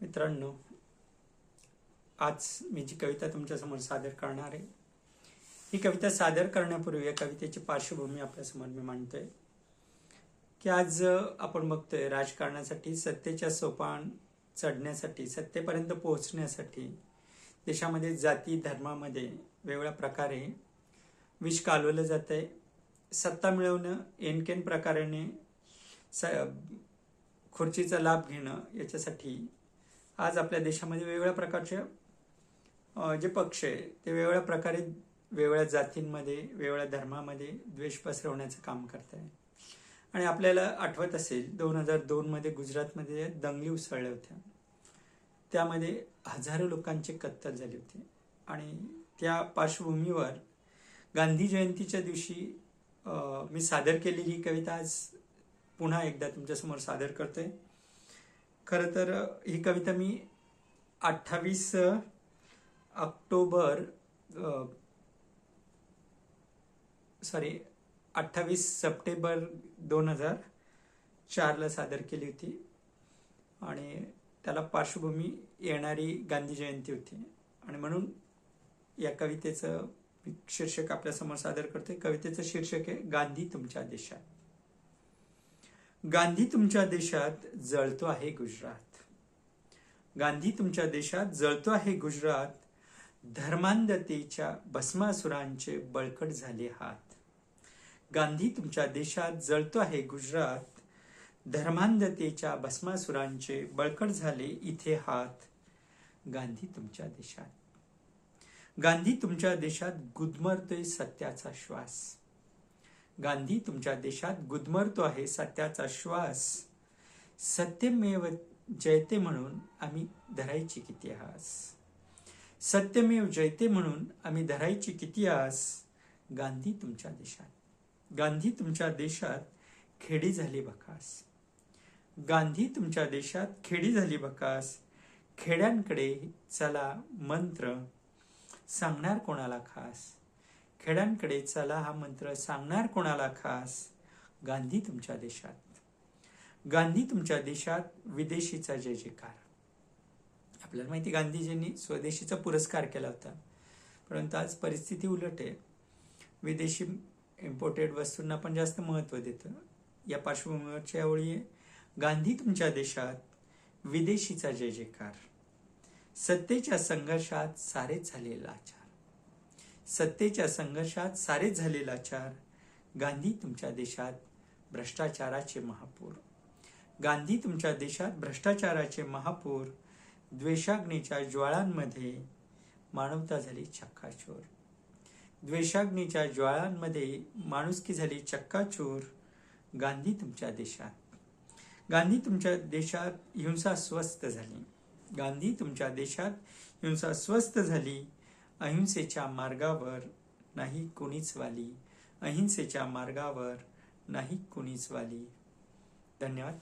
मित्रांनो आज मी जी कविता तुमच्यासमोर सादर करणार आहे ही कविता सादर करण्यापूर्वी या कवितेची पार्श्वभूमी आपल्यासमोर मी मांडतोय की आज आपण बघतोय राजकारणासाठी सत्तेच्या सोपान चढण्यासाठी सत्तेपर्यंत पोहोचण्यासाठी देशामध्ये जाती धर्मामध्ये वेगवेगळ्या प्रकारे विष कालवलं जात आहे सत्ता मिळवणं एनकेन प्रकाराने स खुर्चीचा लाभ घेणं याच्यासाठी आज आपल्या देशामध्ये वेगवेगळ्या प्रकारच्या जे पक्ष आहे ते वेगवेगळ्या प्रकारे वेगवेगळ्या जातींमध्ये वेगवेगळ्या धर्मामध्ये द्वेष पसरवण्याचं काम करत आहे. आणि आपल्याला आठवत असेल दोन हजार दोनमध्ये गुजरातमध्ये दंगली उसळल्या होत्या. त्यामध्ये हजारो लोकांची कत्तल झाली होती. आणि त्या पार्श्वभूमीवर गांधी जयंतीच्या दिवशी मी सादर केलेली ही कविता आज पुन्हा एकदा तुमच्यासमोर सादर करतोय. खरं तर ही कविता मी अठ्ठावीस ऑक्टोबर सॉरी अठ्ठावीस सप्टेंबर दोन हजार चारला सादर केली होती. आणि त्याला पार्श्वभूमी येणारी गांधी जयंती होती. आणि म्हणून या कवितेचं शीर्षक आपल्यासमोर सादर करतोय. कवितेचं शीर्षक आहे गांधी तुमच्या देशात. गांधी तुमच्या देशात जळतो आहे गुजरात. गांधी तुमच्या देशात जळतो आहे गुजरात. धर्मांधतेच्या भस्मासुरांचे बळकट झाले हात गांधी तुमच्या देशात जळतो आहे गुजरात. धर्मांधतेच्या भस्मासुरांचे बळकट झाले इथे हात गांधी तुमच्या देशात. गांधी तुमच्या देशात गुदमरतोय सत्याचा श्वास. गांधी तुमच्या देशात गुदमरतो आहे सत्याचा श्वास. सत्यमेव जयते म्हणून आम्ही धरायची किती आस. सत्यमेव जयते म्हणून आम्ही धरायची किती आस. गांधी तुमच्या देशात. गांधी तुमच्या देशात खेडी झाली बकास. गांधी तुमच्या देशात खेडी झाली बकास. खेड्यांकडे चला मंत्र सांगणार कोणाला खास? खेड्यांकडे चला हा मंत्र सांगणार कोणाला खास? गांधी तुमच्या देशात. गांधी तुमच्या देशात विदेशीचा जय जयकार. आपल्याला माहिती गांधीजींनी स्वदेशीचा पुरस्कार केला होता. परंतु आज परिस्थिती उलट आहे. विदेशी इम्पोर्टेड वस्तूंना पण जास्त महत्त्व देतं. या पार्श्वभूमीवरच्या यावेळी गांधी तुमच्या देशात विदेशीचा जय जयकार. सत्तेच्या संघर्षात सारेच झाले लाचार सत्तेच्या संघर्षात सारेच झालेला चार गांधी तुमच्या देशात भ्रष्टाचाराचे महापूर. गांधी तुमच्या देशात भ्रष्टाचाराचे महापूर द्वेषाग्नीच्या ज्वाळांमध्ये मानवता झाली चक्काचोर. द्वेषाग्नीच्या ज्वाळांमध्ये माणुसकी झाली चक्काचोर गांधी तुमच्या देशात. गांधी तुमच्या देशात हिंसा स्वस्त झाली. गांधी तुमच्या देशात हिंसा स्वस्त झाली. अहिंसेच्या मार्गावर नाही कुणीच वाली. अहिंसेच्या मार्गावर नाही कुणीच वाली. धन्यवाद.